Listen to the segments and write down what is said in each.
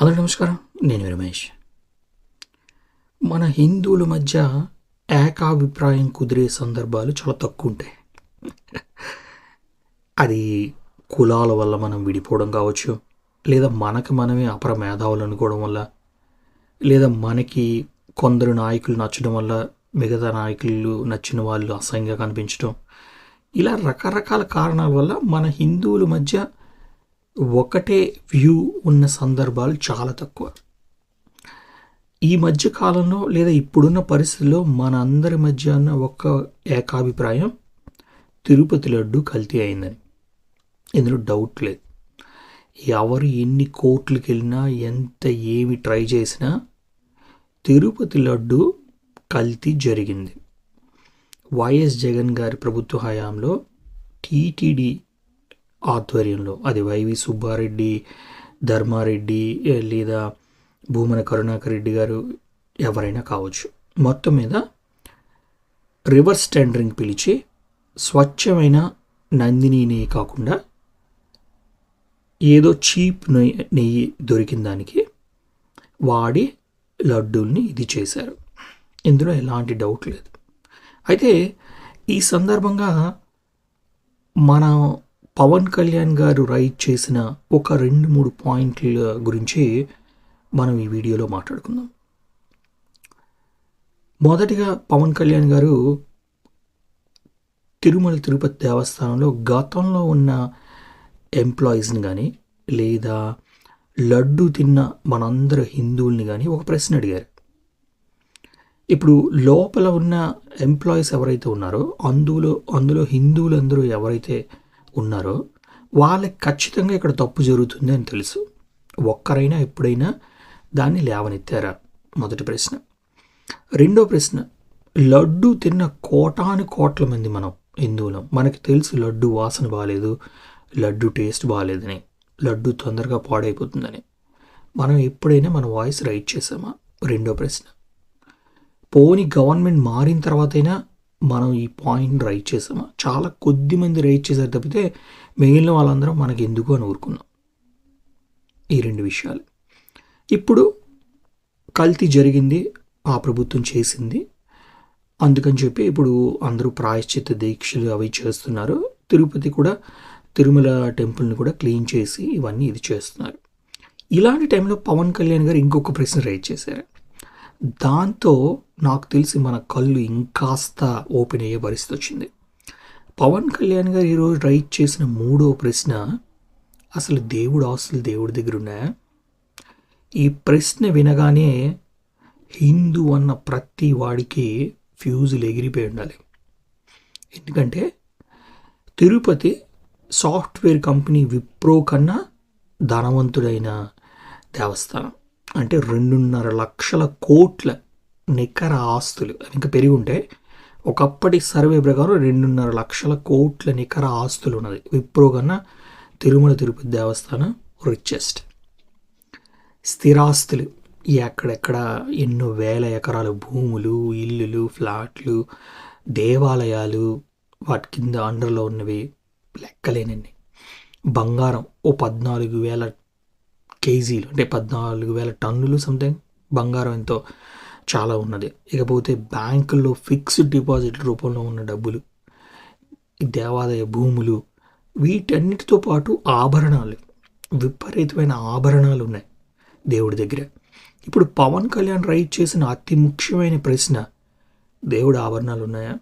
Hello నమస్కారం. నేను రమేష్. మన హిందువుల మధ్య ఏకాభిప్రాయం కుదిరే సందర్భాలు చాలా తక్కువ ఉంటాయి. అది కులాల వల్ల మనం విడిపోవడం కావచ్చు లేదా మనకు మనమే అపర మేధావులు అనుకోవడం వల్ల లేదా మనకి కొందరు నాయకులు నచ్చడం వల్ల మిగతా నాయకులు నచ్చిన వాళ్ళు అసహ్యంగా కనిపించడం. ఇలా రకరకాల కారణాల వల్ల మన హిందువుల మధ్య ఒకటే వ్యూ ఉన్న సందర్భాలు చాలా తక్కువ. ఈ మధ్య కాలంలో లేదా ఇప్పుడున్న పరిస్థితుల్లో మన అందరి మధ్య ఉన్న ఒక ఏకాభిప్రాయం తిరుపతి లడ్డు కల్తీ అయిందని. ఇందులో డౌట్ లేదు. ఎవరు ఎన్ని కోట్లకి వెళ్ళినా ఎంత ఏమి ట్రై చేసినా తిరుపతి లడ్డు కల్తీ జరిగింది. వైఎస్ జగన్ గారి ప్రభుత్వ హయాంలో టీటీడీ ఆధ్వర్యంలో. అది వైవి సుబ్బారెడ్డి ధర్మారెడ్డి లేదా భూమన కరుణాకర్ రెడ్డి గారు ఎవరైనా కావచ్చు. మొత్తం మీద రివర్స్ టెండరింగ్ పిలిచి స్వచ్ఛమైన నందిని నెయ్యి కాకుండా ఏదో చీప్ నెయ్యి నెయ్యి దొరికిన దానికి వాడి లడ్డూల్ని ఇది చేశారు. ఇందులో ఎలాంటి డౌట్ లేదు. అయితే ఈ సందర్భంగా మన పవన్ కళ్యాణ్ గారు రైట్ చేసిన ఒక రెండు మూడు పాయింట్ల గురించి మనం ఈ వీడియోలో మాట్లాడుకుందాం. మొదటిగా పవన్ కళ్యాణ్ గారు తిరుమల తిరుపతి దేవస్థానంలో గతంలో ఉన్న ఎంప్లాయీస్ని కానీ లేదా లడ్డు తిన్న మనందరు హిందువుల్ని కానీ ఒక ప్రశ్న అడిగారు. ఇప్పుడు లోపల ఉన్న ఎంప్లాయీస్ ఎవరైతే ఉన్నారో అందులో అందులో హిందువులందరూ ఎవరైతే ఉన్నారో వాళ్ళకి ఖచ్చితంగా ఇక్కడ తప్పు జరుగుతుంది అని తెలుసు. ఒక్కరైనా ఎప్పుడైనా దాన్ని లేవనెత్తారా? మొదటి ప్రశ్న. రెండో ప్రశ్న. లడ్డు తిన్న కోటాను కోట్ల మంది మనం హిందువులం. మనకి తెలుసు లడ్డు వాసన బాగాలేదు లడ్డు టేస్ట్ బాగాలేదని లడ్డు తొందరగా పాడైపోతుందని. మనం ఎప్పుడైనా మన వాయిస్ రైట్ చేసామా రెండో ప్రశ్న. పోని గవర్నమెంట్ మారిన తర్వాతైనా మనం ఈ పాయింట్ రైట్ చేసాము? చాలా కొద్ది మంది రైట్ చేశారు తప్పితే మిగిలిన వాళ్ళందరం మనకి ఎందుకు అని ఊరుకున్నాం. ఈ రెండు విషయాలు. ఇప్పుడు కల్తీ జరిగింది ఆ ప్రభుత్వం చేసింది. అందుకని చెప్పి ఇప్పుడు అందరూ ప్రాయశ్చిత్త దీక్షలు అవి చేస్తున్నారు. తిరుపతి కూడా తిరుమల టెంపుల్ని కూడా క్లీన్ చేసి ఇవన్నీ ఇది చేస్తున్నారు. ఇలాంటి టైంలో పవన్ కళ్యాణ్ గారు ఇంకొక ప్రశ్న రైజ్ చేశారు. దాంతో నాకు తెలిసి మన కళ్ళు ఇంకాస్త ఓపెన్ అయ్యే పరిస్థితి వచ్చింది. పవన్ కళ్యాణ్ గారు ఈరోజు రైట్ చేసిన మూడో ప్రశ్న అసలు దేవుడు ఆస్తులు దేవుడి దగ్గర ఉన్నాయా ఈ ప్రశ్న వినగానే హిందూ అన్న ప్రతి వాడికి ఫ్యూజులు ఎగిరిపోయి ఉండాలి. ఎందుకంటే తిరుపతి సాఫ్ట్వేర్ కంపెనీ విప్రో కన్నా ధనవంతుడైన దేవస్థానం. అంటే రెండున్నర లక్షల కోట్ల నికర ఆస్తులు. అది ఇంకా పెరిగి ఉంటే ఒకప్పటి సర్వే ప్రకారం రెండున్నర లక్షల కోట్ల నికర ఆస్తులు ఉన్నది. విప్రో కన్నా తిరుమల తిరుపతి దేవస్థానం రిచెస్ట్ స్థిరాస్తులు. ఎక్కడెక్కడ ఎన్నో వేల ఎకరాల భూములు ఇల్లులు ఫ్లాట్లు దేవాలయాలు వాటి కింద అండర్లో ఉన్నవి లెక్కలేనండి బంగారం ఓ పద్నాలుగు వేల కేజీలు అంటే పద్నాలుగు వేల టన్నులు సంథింగ్ బంగారం ఎంతో చాలా ఉన్నది. ఇకపోతే బ్యాంకుల్లో ఫిక్స్డ్ డిపాజిట్ రూపంలో ఉన్న డబ్బులు దేవాలయ భూములు వీటన్నిటితో పాటు ఆభరణాలు విపరీతమైన ఆభరణాలు ఉన్నాయి దేవుడి దగ్గర. ఇప్పుడు పవన్ కళ్యాణ్ రైట్ చేసిన అతి ముఖ్యమైన ప్రశ్న దేవుడు ఆభరణాలు ఉన్నాయా?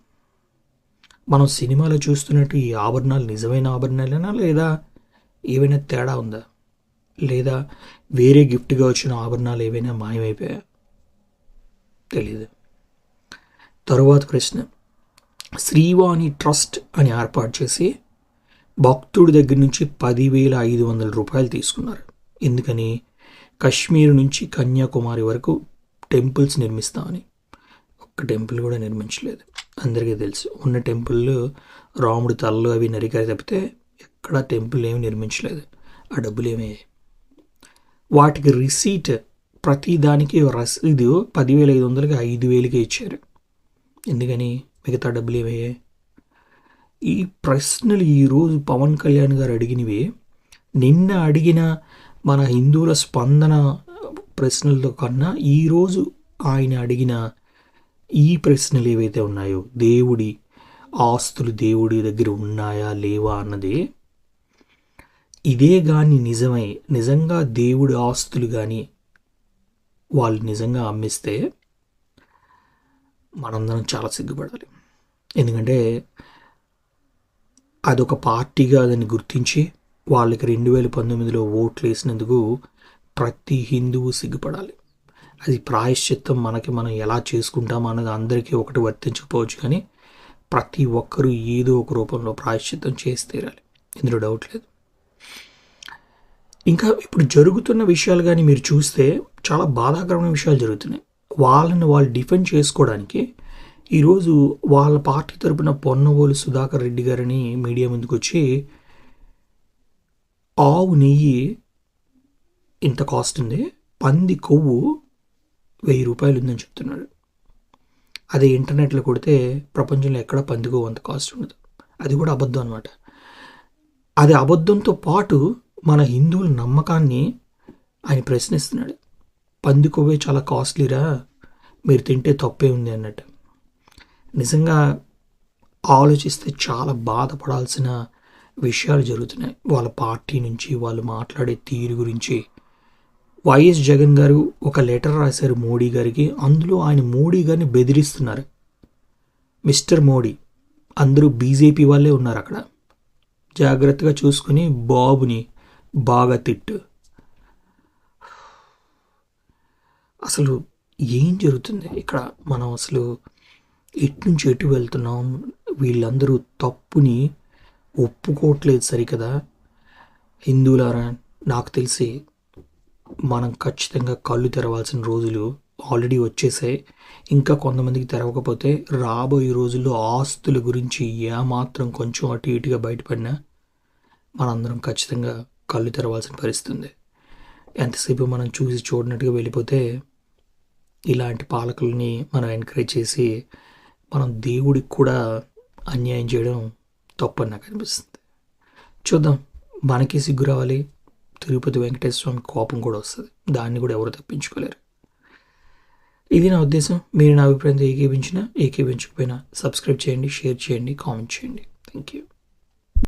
మనం సినిమాలో చూస్తున్నట్టు ఈ ఆభరణాలు నిజమైన ఆభరణాలేనా లేదా ఏవైనా తేడా ఉందా? లేదా వేరే గిఫ్ట్గా వచ్చిన ఆభరణాలు ఏవైనా మాయమైపోయా తెలియదు తరువాత ప్రశ్న. శ్రీవాణి ట్రస్ట్ అని ఏర్పాటు చేసి భక్తుడి దగ్గర నుంచి పదివేల ఐదు వందల రూపాయలు తీసుకున్నారు. ఎందుకని? కశ్మీర్ నుంచి కన్యాకుమారి వరకు టెంపుల్స్ నిర్మిస్తామని. ఒక్క టెంపుల్ కూడా నిర్మించలేదు. అందరికీ తెలుసు. ఉన్న టెంపుల్ రాముడి తలలు అవి నరికారు తప్పితే ఎక్కడా టెంపుల్ ఏమి నిర్మించలేదు. ఆ డబ్బులు ఏమయ్యాయి? వాటికి రిసీట్ ప్రతి దానికి రసీదు పదివేల ఐదు వందలకి ఐదు వేలకి ఇచ్చారు. ఎందుకని? మిగతా డబ్బులు ఏమయ్యాయి? ఈ ప్రశ్నలు ఈరోజు పవన్ కళ్యాణ్ గారు అడిగినవి నిన్న అడిగిన మన హిందువుల స్పందన ప్రశ్నలతో కన్నా ఈరోజు ఆయన అడిగిన ఈ ప్రశ్నలు ఏవైతే ఉన్నాయో దేవుడి ఆస్తులు దేవుడి దగ్గర ఉన్నాయా లేవా అన్నది ఇదే కానీ నిజమై నిజంగా దేవుడి ఆస్తులు కానీ వాళ్ళు నిజంగా అమ్మిస్తే మనందరం చాలా సిగ్గుపడాలి. ఎందుకంటే అదొక పార్టీగా దాన్ని గుర్తించి వాళ్ళకి రెండు వేల పంతొమ్మిదిలో ఓట్లు వేసినందుకు ప్రతి హిందువు సిగ్గుపడాలి. అది ప్రాయశ్చిత్తం మనకి మనం ఎలా చేసుకుంటాం అన్నది అందరికీ ఒకటి వర్తించకపోవచ్చు కానీ ప్రతి ఒక్కరూ ఏదో ఒక రూపంలో ప్రాయశ్చిత్తం చేసి తీరాలి. ఇందులో డౌట్ లేదు. ఇంకా ఇప్పుడు జరుగుతున్న విషయాలు కానీ మీరు చూస్తే చాలా బాధాకరమైన విషయాలు జరుగుతున్నాయి. వాళ్ళని వాళ్ళు డిఫెండ్ చేసుకోవడానికి ఈరోజు వాళ్ళ పార్టీ తరపున పొన్నవోలు సుధాకర్ రెడ్డి గారిని మీడియా ముందుకు వచ్చి ఆవు నెయ్యి ఇంత కాస్ట్ ఉంది పంది కొవ్వు వెయ్యి రూపాయలు ఉందని చెప్తున్నాడు. అదే ఇంటర్నెట్లో కొడితే ప్రపంచంలో ఎక్కడ పంది కొవ్వు అంత కాస్ట్ ఉండదు. అది కూడా అబద్ధం అనమాట అది అబద్ధంతో పాటు మన హిందువుల నమ్మకాన్ని ఆయన ప్రశ్నిస్తున్నాడు. పందికొవ్వే చాలా కాస్ట్లీరా? మీరు తింటే తప్పే ఉంది అన్నట్టు. నిజంగా ఆలోచిస్తే చాలా బాధపడాల్సిన విషయాలు జరుగుతున్నాయి. వాళ్ళ పార్టీ నుంచి వాళ్ళు మాట్లాడే తీరు గురించి. వైఎస్ జగన్ గారు ఒక లెటర్ రాశారు మోడీ గారికి. అందులో ఆయన మోడీ గారిని బెదిరిస్తున్నారు. మిస్టర్ మోడీ అందరూ బీజేపీ వాళ్ళే ఉన్నారు అక్కడ. జాగ్రత్తగా చూసుకుని బాబుని బాగా తిట్టు. అసలు ఏం జరుగుతుంది? ఇక్కడ మనం అసలు ఎటు నుంచి ఎటు వెళ్తున్నాం? వీళ్ళందరూ తప్పుని ఒప్పుకోవట్లేదు సరికదా? హిందువులారా నాకు తెలిసి మనం ఖచ్చితంగా కళ్ళు తెరవాల్సిన రోజులు ఆల్రెడీ వచ్చేసాయి. ఇంకా కొంతమందికి తెరవకపోతే రాబోయే రోజుల్లో ఆస్తుల గురించి ఏమాత్రం కొంచెం అటు ఇటుగా బయటపడినా మనందరం ఖచ్చితంగా కళ్ళు తెరవాల్సిన పరిస్థితుంది. ఎంతసేపు మనం చూసి చూడనట్టుగా వెళ్ళిపోతే ఇలాంటి పాలకుల్ని మనం ఎంకరేజ్ చేసి మనం దేవుడికి కూడా అన్యాయం చేయడం తప్పని నాకు అనిపిస్తుంది. చూద్దాం. మనకి సిగ్గు రావాలి. తిరుపతి వెంకటేశ్వర స్వామి కోపం కూడా వస్తుంది. దాన్ని కూడా ఎవరు తప్పించుకోలేరు. ఇది నా ఉద్దేశం. మీరు నా అభిప్రాయంతో ఏకీపించినా ఏకీపించకపోయినా సబ్స్క్రైబ్ చేయండి షేర్ చేయండి కామెంట్ చేయండి. Thank you